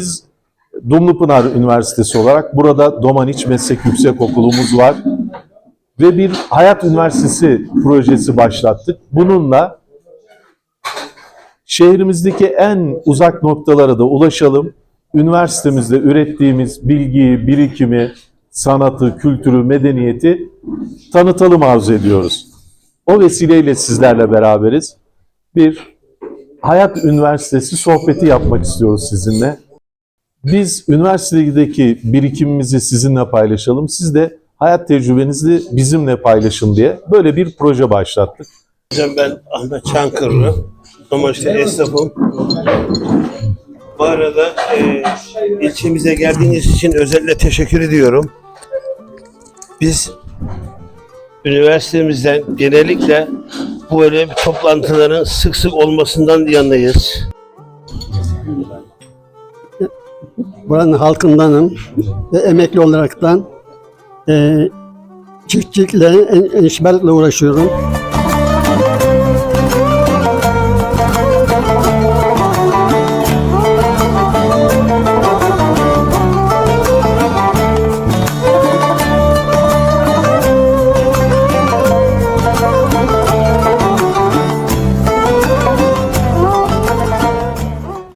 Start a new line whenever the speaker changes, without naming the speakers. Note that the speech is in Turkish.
Biz Dumlupınar Üniversitesi olarak burada Domaniç Meslek Yüksekokulu'muz var ve bir Hayat Üniversitesi projesi başlattık. Bununla şehrimizdeki en uzak noktalara da ulaşalım. Üniversitemizde ürettiğimiz bilgiyi, birikimi, sanatı, kültürü, medeniyeti tanıtalım arzu ediyoruz. O vesileyle sizlerle beraberiz. Bir Hayat Üniversitesi sohbeti yapmak istiyoruz sizinle. Biz üniversitedeki birikimimizi sizinle paylaşalım. Siz de hayat tecrübenizi bizimle paylaşın diye böyle bir proje başlattık.
Hocam ben Ahmet Çankırlı. Sonuçta esnafım. Bu arada e, ilçemize geldiğiniz için özellikle teşekkür ediyorum. Biz üniversitemizden genellikle bu böyle bir toplantıların sık sık olmasından yanayız.
Buranın halkındanım ve emekli olaraktan e, çiftçilikle, en, enişberlikle uğraşıyorum.